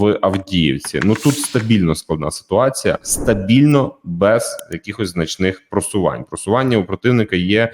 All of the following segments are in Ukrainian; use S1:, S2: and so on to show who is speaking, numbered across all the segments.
S1: в Авдіївці. Ну тут стабільно складна ситуація, стабільно без якихось значних просувань. Просування у противника є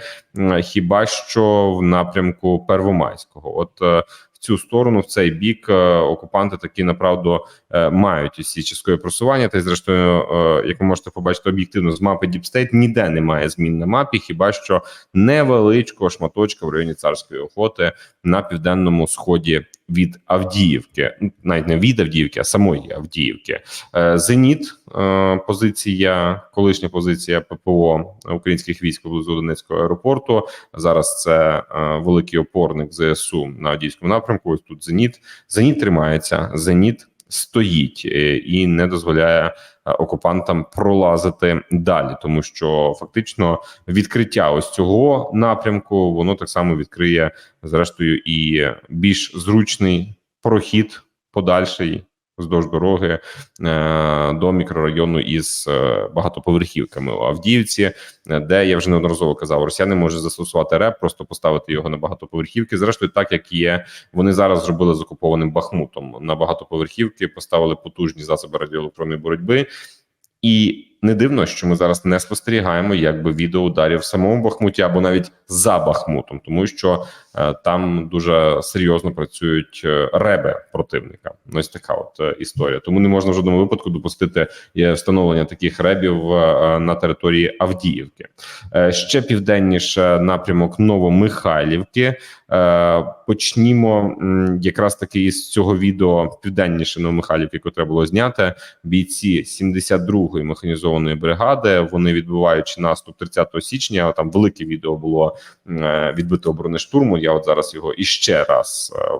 S1: хіба що в напрямку Первомайського. От е, в цю сторону, в цей бік, е, окупанти такі направду е, мають усі чіскої просування. Та й зрештою, як ви можете побачити об'єктивно з мапи State, ніде немає змін на мапі, хіба що невеличкого шматочка в районі царської охоти на південному сході від Авдіївки, Ну, навіть не від Авдіївки, а самої Авдіївки. Е, Зеніт, е, позиція, колишня позиція ППО українських військ поблизу Донецького аеропорту. Зараз це е, великий опорник ЗСУ на Авдіївському напрямку. Ось тут Зеніт. Зеніт тримається, Зеніт стоїть е, і не дозволяє е, окупантам пролазити далі, тому що фактично відкриття ось цього напрямку воно так само відкриє зрештою і більш зручний прохід подальший вздовж дороги е, до мікрорайону із е, багатоповерхівками у Авдіївці, е, де я вже неодноразово казав, росіяни можуть застосувати РЕП, просто поставити його на багатоповерхівки. Зрештою, так як є, вони зараз зробили з окупованим Бахмутом на багатоповерхівки, поставили потужні засоби радіоелектронної боротьби. І не дивно, що ми зараз не спостерігаємо якби відеоударів в самому Бахмуті або навіть за Бахмутом, тому що е, там дуже серйозно працюють е, реби противника. Ось така от е, історія. Тому не можна в жодному випадку допустити е, встановлення таких ребів е, на території Авдіївки. Е, ще південніше напрямок Новомихайлівки. Е, почнімо м, якраз таки із цього відео південніше Новомихайлівки, яке треба було зняти. Бійці 72-ї механізованої бригади. Вони відбуваючи наступ 30 січня. Там велике відео було е, відбитого бронештурму. Я от зараз його іще раз е,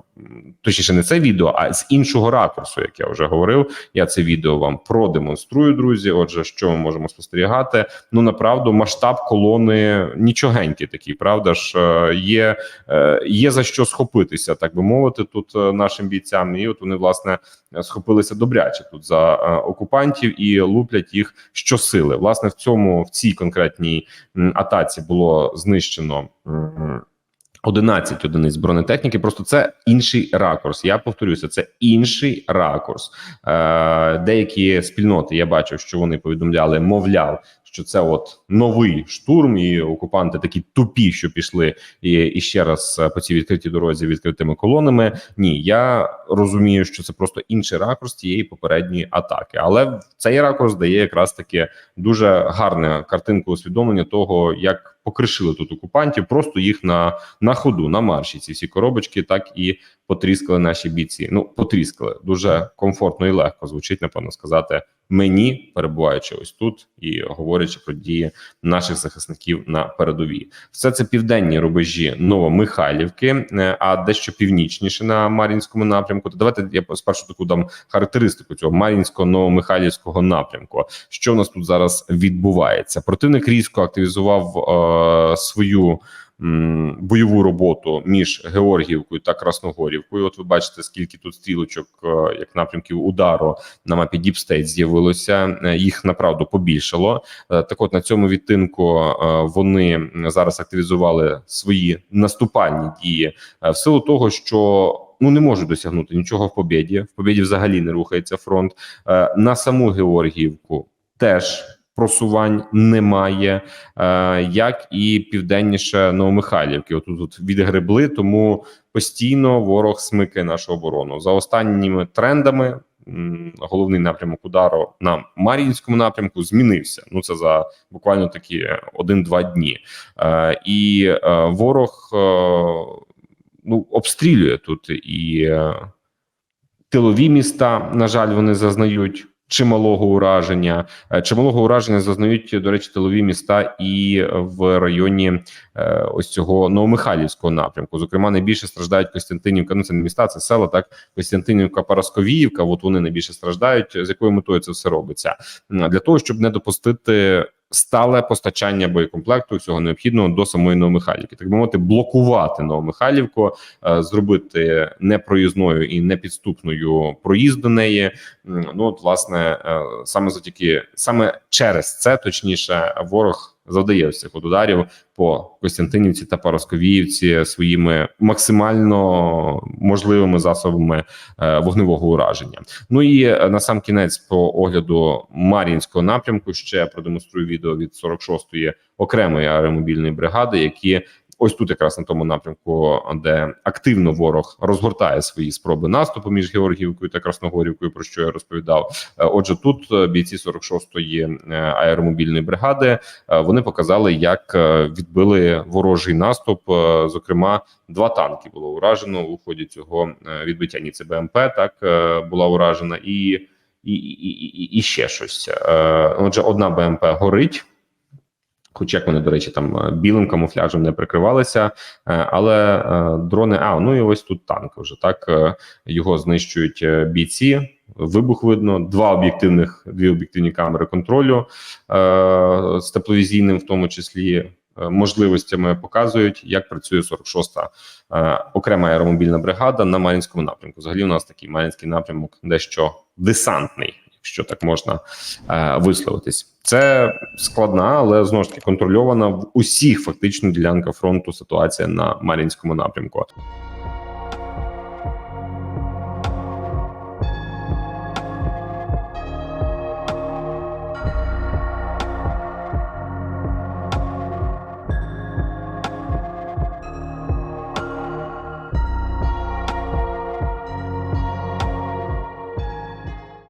S1: точніше, не це відео, а з іншого ракурсу, як я вже говорив. Я це відео вам продемонструю, друзі. Отже, що ми можемо спостерігати? Ну направду масштаб колони нічогенький такий, правда ж е, є, є за що схопитися, так би мовити, тут нашим бійцям. І от вони власне схопилися добряче тут за окупантів і луплять їх щосили. Власне, в цьому в цій конкретній атаці було знищено. м, 11 одиниць бронетехніки. Просто це інший ракурс. Я повторюся, це інший ракурс. Е, деякі спільноти я бачив, що вони повідомляли, мовляв, що це от новий штурм, і окупанти такі тупі, що пішли і, і ще раз е, по цій відкритій дорозі відкритими колонами. Ні, я розумію, що це просто інший ракурс тієї попередньої атаки, але цей ракурс дає якраз таки дуже гарну картинку усвідомлення того, як покришили тут окупантів, просто їх на, на ходу, на марші. Ці всі коробочки так і потріскали наші бійці. Ну, потріскали дуже комфортно і легко звучить, напевно, сказати мені, перебуваючи ось тут і говорячи про дії наших захисників на передовій. Все це південні рубежі Новомихайлівки, е, а дещо північніше на Мар'їнському напрямку. То давайте я спершу таку дам характеристику цього Мар'їнського новомихайлівського напрямку. Що в нас тут зараз відбувається? Противник різко активізував е, свою бойову роботу між Георгіївкою та Красногорівкою. От ви бачите, скільки тут стрілочок, е, як напрямків удару на мапі State з'явилося. Е, Їх направду побільшало. Е, Так, от на цьому відтинку вони зараз активізували свої наступальні дії в силу того, що. Ну, не можуть досягнути нічого в побєді. В побєді взагалі не рухається фронт. На саму Георгіївку теж просувань немає, е, як і південніше Новомихайлівки. Отут тут відгребли, тому постійно ворог смикає нашу оборону. За останніми трендами головний напрямок удару на Мар'їнському напрямку змінився. Ну це за буквально такі один-два дні. Е, І е, ворог е, ну обстрілює тут і е, тилові міста. На жаль, вони зазнають. Чималого ураження, Е, чималого ураження зазнають до речі, тилові міста і в районі е, ось цього Новомихайлівського напрямку. Зокрема, найбільше страждають Костянтинівка. Ну це не міста, це села. Так Костянтинівка, Парасковіївка. От вони найбільше страждають. З якою метою це все робиться для того, щоб не допустити. Стале постачання боєкомплекту всього необхідного до самої Новомихайлівки, так би мовити, блокувати Новомихайлівку, е, зробити непроїзною і непідступною проїзд до неї. Ну от власне е, саме завдяки саме через це, точніше, ворог завдає ось цих от ударів по Костянтинівці та Парасковіївці своїми максимально можливими засобами е, вогневого ураження. Ну і е, на сам кінець по огляду Мар'їнського напрямку ще продемонструю відео від 46-ї окремої аеромобільної бригади, які ось тут, якраз на тому напрямку, де активно ворог розгортає свої спроби наступу між Георгіївкою та Красногорівкою, про що я розповідав. Е, Отже, тут е, бійці 46-ї е, аеромобільної бригади вони показали, як відбили ворожий наступ. Зокрема, два танки було уражено у ході цього відбиття. Ні, це БМП так була уражена, і, і, і, і, і ще щось. Отже, одна БМП горить. Хоч як вони, до речі, там е, білим камуфляжем не прикривалися, е, але е, дрони. А ну і ось тут танк вже так його знищують бійці. Вибух видно, два об'єктивних, дві об'єктивні камери контролю з тепловізійним, в тому числі можливостями показують, як працює 46-та е, окрема аеромобільна бригада на Мар'їнському напрямку. Взагалі, у нас такий Мар'їнський напрямок дещо десантний, якщо так можна е, висловитись. Це складна, але знову ж таки контрольована в усіх фактично ділянках фронту ситуація на Мар'їнському напрямку.